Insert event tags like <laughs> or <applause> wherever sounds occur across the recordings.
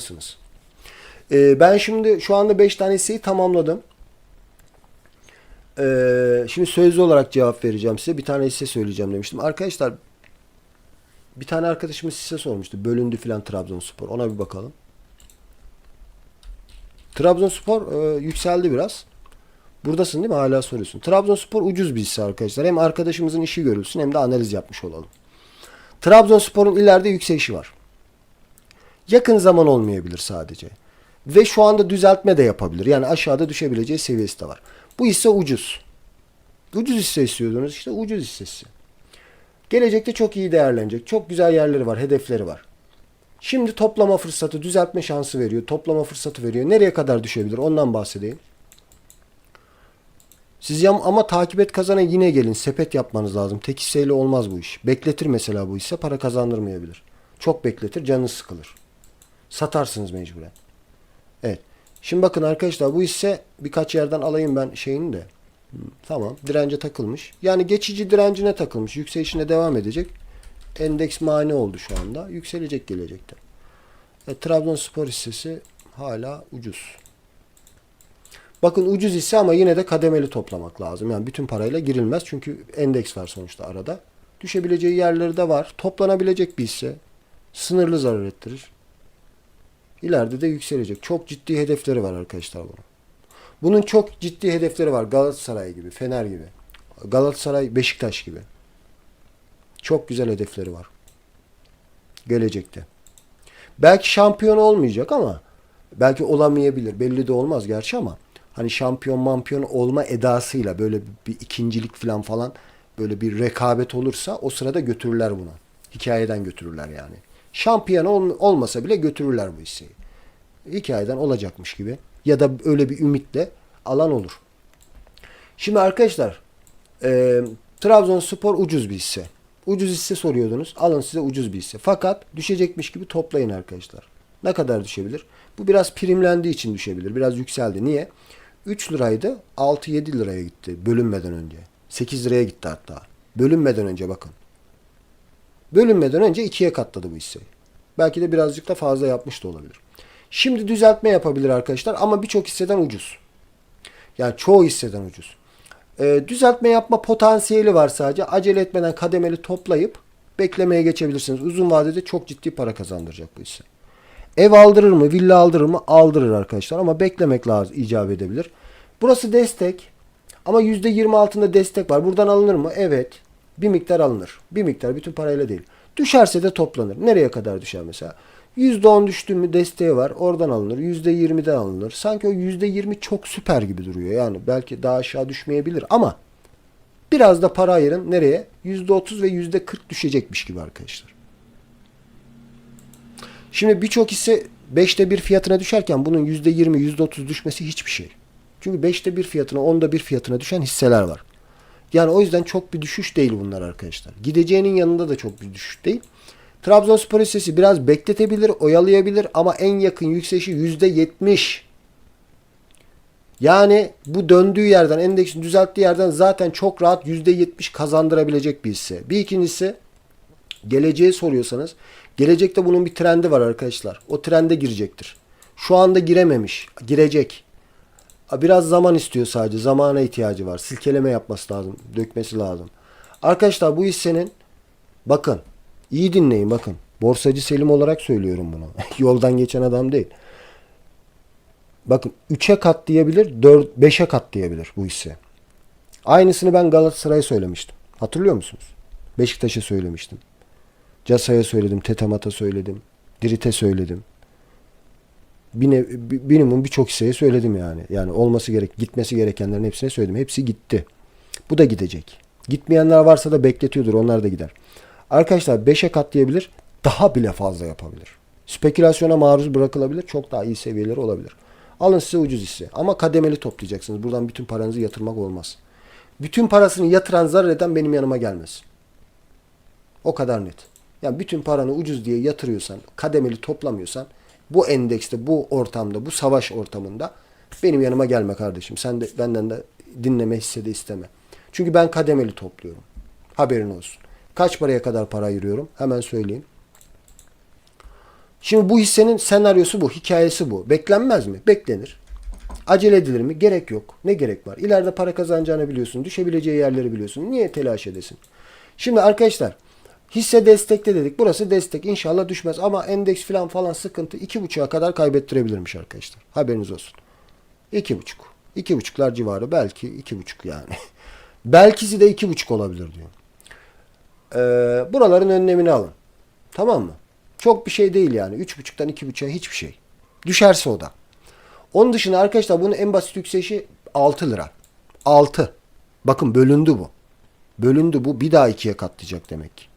Nasılsınız? Ee, ben şimdi şu anda 5 tane hisseyi tamamladım. Ee, şimdi sözlü olarak cevap vereceğim size. Bir tane hisse söyleyeceğim demiştim. Arkadaşlar bir tane arkadaşımız hisse sormuştu. Bölündü filan Trabzonspor. Ona bir bakalım. Trabzonspor e, yükseldi biraz. Buradasın değil mi? Hala soruyorsun. Trabzonspor ucuz bir hisse arkadaşlar. Hem arkadaşımızın işi görülsün hem de analiz yapmış olalım. Trabzonspor'un ileride yükselişi var. Yakın zaman olmayabilir sadece. Ve şu anda düzeltme de yapabilir. Yani aşağıda düşebileceği seviyesi de var. Bu hisse ucuz. Ucuz hisse istiyordunuz işte ucuz hissesi. Gelecekte çok iyi değerlenecek. Çok güzel yerleri var, hedefleri var. Şimdi toplama fırsatı, düzeltme şansı veriyor. Toplama fırsatı veriyor. Nereye kadar düşebilir? Ondan bahsedeyim. Siz yam- ama takip et kazana yine gelin. Sepet yapmanız lazım. Tek hisseyle olmaz bu iş. Bekletir mesela bu hisse para kazandırmayabilir. Çok bekletir canınız sıkılır. Satarsınız mecburen. Evet. Şimdi bakın arkadaşlar bu hisse birkaç yerden alayım ben şeyini de. Tamam. Dirence takılmış. Yani geçici direncine takılmış. Yükselişine devam edecek. Endeks mani oldu şu anda. Yükselecek gelecekte. E, Trabzonspor hissesi hala ucuz. Bakın ucuz hisse ama yine de kademeli toplamak lazım. Yani bütün parayla girilmez. Çünkü endeks var sonuçta arada. Düşebileceği yerleri de var. Toplanabilecek bir hisse. Sınırlı zarar ettirir. İleride de yükselecek. Çok ciddi hedefleri var arkadaşlar bunun. Bunun çok ciddi hedefleri var. Galatasaray gibi, Fener gibi. Galatasaray, Beşiktaş gibi. Çok güzel hedefleri var. Gelecekte. Belki şampiyon olmayacak ama belki olamayabilir. Belli de olmaz gerçi ama hani şampiyon mampiyon olma edasıyla böyle bir, ikincilik falan falan böyle bir rekabet olursa o sırada götürürler bunu. Hikayeden götürürler yani. Şampiyon ol- olmasa bile götürürler bu hisseyi. Hikayeden olacakmış gibi ya da öyle bir ümitle alan olur. Şimdi arkadaşlar e, Trabzonspor ucuz bir hisse. Ucuz hisse soruyordunuz. Alın size ucuz bir hisse. Fakat düşecekmiş gibi toplayın arkadaşlar. Ne kadar düşebilir? Bu biraz primlendiği için düşebilir. Biraz yükseldi. Niye? 3 liraydı 6-7 liraya gitti bölünmeden önce. 8 liraya gitti hatta. Bölünmeden önce bakın. Bölünmeden önce ikiye katladı bu hisseyi. Belki de birazcık da fazla yapmış da olabilir. Şimdi düzeltme yapabilir arkadaşlar ama birçok hisseden ucuz. Yani çoğu hisseden ucuz. Ee, düzeltme yapma potansiyeli var sadece. Acele etmeden kademeli toplayıp beklemeye geçebilirsiniz. Uzun vadede çok ciddi para kazandıracak bu hisse. Ev aldırır mı, villa aldırır mı? Aldırır arkadaşlar ama beklemek lazım, icap edebilir. Burası destek ama %20 altında destek var. Buradan alınır mı? Evet. Bir miktar alınır. Bir miktar, bütün parayla değil. Düşerse de toplanır. Nereye kadar düşer mesela? %10 düştü mü desteği var. Oradan alınır. %20'den alınır. Sanki o %20 çok süper gibi duruyor. Yani belki daha aşağı düşmeyebilir ama biraz da para ayırın. Nereye? %30 ve %40 düşecekmiş gibi arkadaşlar. Şimdi birçok hisse 5'te 1 fiyatına düşerken bunun %20, %30 düşmesi hiçbir şey. Çünkü 5'te 1 fiyatına, 10'da 1 fiyatına düşen hisseler var. Yani o yüzden çok bir düşüş değil bunlar arkadaşlar. Gideceğinin yanında da çok bir düşüş değil. Trabzonspor hissesi biraz bekletebilir, oyalayabilir ama en yakın yükselişi %70. Yani bu döndüğü yerden, endeksin düzelttiği yerden zaten çok rahat %70 kazandırabilecek bir hisse. Bir ikincisi geleceği soruyorsanız gelecekte bunun bir trendi var arkadaşlar. O trende girecektir. Şu anda girememiş. Girecek. Biraz zaman istiyor sadece. Zamana ihtiyacı var. Silkeleme yapması lazım. Dökmesi lazım. Arkadaşlar bu hissenin bakın iyi dinleyin bakın. Borsacı Selim olarak söylüyorum bunu. <laughs> Yoldan geçen adam değil. Bakın 3'e kat diyebilir, 4 5'e kat diyebilir bu hisse. Aynısını ben Galatasaray'a söylemiştim. Hatırlıyor musunuz? Beşiktaş'a söylemiştim. Casa'ya söyledim, Tetemat'a söyledim, Dirit'e söyledim. Bir ne- bir- minimum birçok hisseye söyledim yani. Yani olması gerek, gitmesi gerekenlerin hepsine söyledim. Hepsi gitti. Bu da gidecek. Gitmeyenler varsa da bekletiyordur. Onlar da gider. Arkadaşlar 5'e katlayabilir. Daha bile fazla yapabilir. Spekülasyona maruz bırakılabilir. Çok daha iyi seviyeleri olabilir. Alın size ucuz hisse. Ama kademeli toplayacaksınız. Buradan bütün paranızı yatırmak olmaz. Bütün parasını yatıran zarar eden benim yanıma gelmez. O kadar net. Yani bütün paranı ucuz diye yatırıyorsan, kademeli toplamıyorsan bu endekste, bu ortamda, bu savaş ortamında benim yanıma gelme kardeşim. Sen de benden de dinleme hissede isteme. Çünkü ben kademeli topluyorum. Haberin olsun. Kaç paraya kadar para ayırıyorum? Hemen söyleyeyim. Şimdi bu hissenin senaryosu bu, hikayesi bu. Beklenmez mi? Beklenir. Acele edilir mi? Gerek yok. Ne gerek var? İleride para kazanacağını biliyorsun. Düşebileceği yerleri biliyorsun. Niye telaş edesin? Şimdi arkadaşlar hisse destekte dedik. Burası destek. İnşallah düşmez. Ama endeks falan falan sıkıntı. 2.5'a kadar kaybettirebilirmiş arkadaşlar. Haberiniz olsun. 2.5. 2.5'lar civarı. Belki 2.5 yani. <laughs> Belkisi de 2.5 olabilir diyor. Ee, buraların önlemini alın. Tamam mı? Çok bir şey değil yani. 3.5'tan 2.5'a hiçbir şey. Düşerse o da. Onun dışında arkadaşlar bunun en basit yükselişi 6 lira. 6. Bakın bölündü bu. Bölündü bu. Bir daha 2'ye katlayacak demek ki.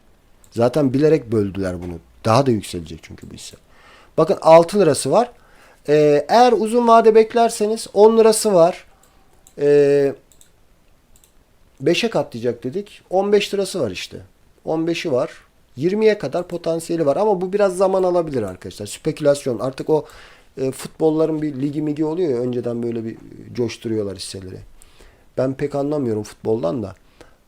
Zaten bilerek böldüler bunu. Daha da yükselecek çünkü bu hisse. Bakın 6 lirası var. Ee, eğer uzun vade beklerseniz 10 lirası var. Ee, 5'e katlayacak dedik. 15 lirası var işte. 15'i var. 20'ye kadar potansiyeli var ama bu biraz zaman alabilir arkadaşlar. Spekülasyon artık o e, futbolların bir ligi migi oluyor ya önceden böyle bir coşturuyorlar hisseleri. Ben pek anlamıyorum futboldan da.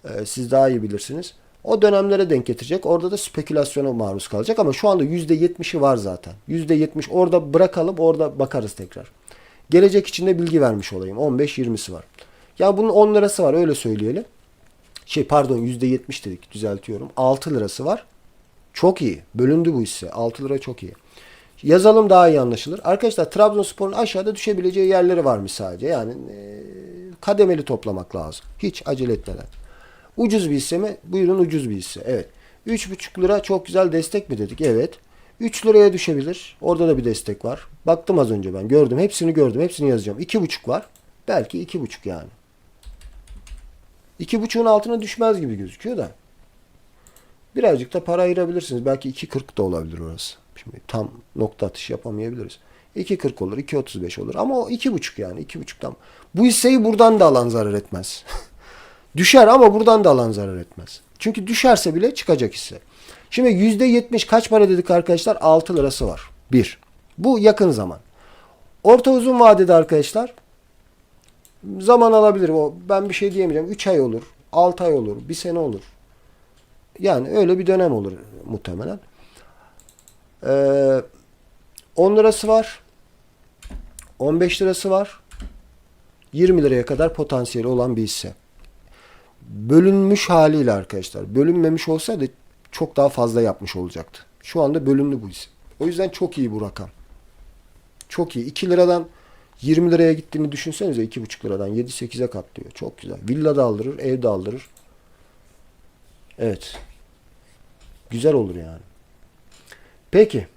E, siz daha iyi bilirsiniz. O dönemlere denk getirecek. Orada da spekülasyona maruz kalacak ama şu anda %70'i var zaten. %70 orada bırakalım orada bakarız tekrar. Gelecek için de bilgi vermiş olayım. 15-20'si var. Ya bunun 10 lirası var öyle söyleyelim. Şey pardon %70 dedik düzeltiyorum. 6 lirası var. Çok iyi. Bölündü bu hisse. 6 lira çok iyi. Yazalım daha iyi anlaşılır. Arkadaşlar Trabzonspor'un aşağıda düşebileceği yerleri varmış sadece. Yani e, kademeli toplamak lazım. Hiç acele etmeden. Ucuz bir hisse mi? Buyurun ucuz bir hisse. Evet. 3,5 lira çok güzel destek mi dedik? Evet. 3 liraya düşebilir. Orada da bir destek var. Baktım az önce ben. Gördüm. Hepsini gördüm. Hepsini yazacağım. 2,5 var. Belki 2,5 yani. 2,5'un altına düşmez gibi gözüküyor da. Birazcık da para ayırabilirsiniz. Belki 2.40 da olabilir orası. Şimdi tam nokta atışı yapamayabiliriz. 2.40 olur, 2.35 olur. Ama o 2.5 yani. 2.5'tan. Bu hisseyi buradan da alan zarar etmez. <laughs> Düşer ama buradan da alan zarar etmez. Çünkü düşerse bile çıkacak hisse. Şimdi %70 kaç para dedik arkadaşlar? 6 lirası var. 1. Bu yakın zaman. Orta uzun vadede arkadaşlar zaman alabilir. O ben bir şey diyemeyeceğim. 3 ay olur, 6 ay olur, 1 sene olur. Yani öyle bir dönem olur muhtemelen. Ee, 10 lirası var. 15 lirası var. 20 liraya kadar potansiyeli olan bir hisse. Bölünmüş haliyle arkadaşlar. Bölünmemiş olsaydı çok daha fazla yapmış olacaktı. Şu anda bölündü bu hisse. O yüzden çok iyi bu rakam. Çok iyi. 2 liradan 20 liraya gittiğini düşünsenize 2,5 liradan 7-8'e katlıyor. Çok güzel. Villa da aldırır, ev de aldırır. Evet. Güzel olur yani. Peki.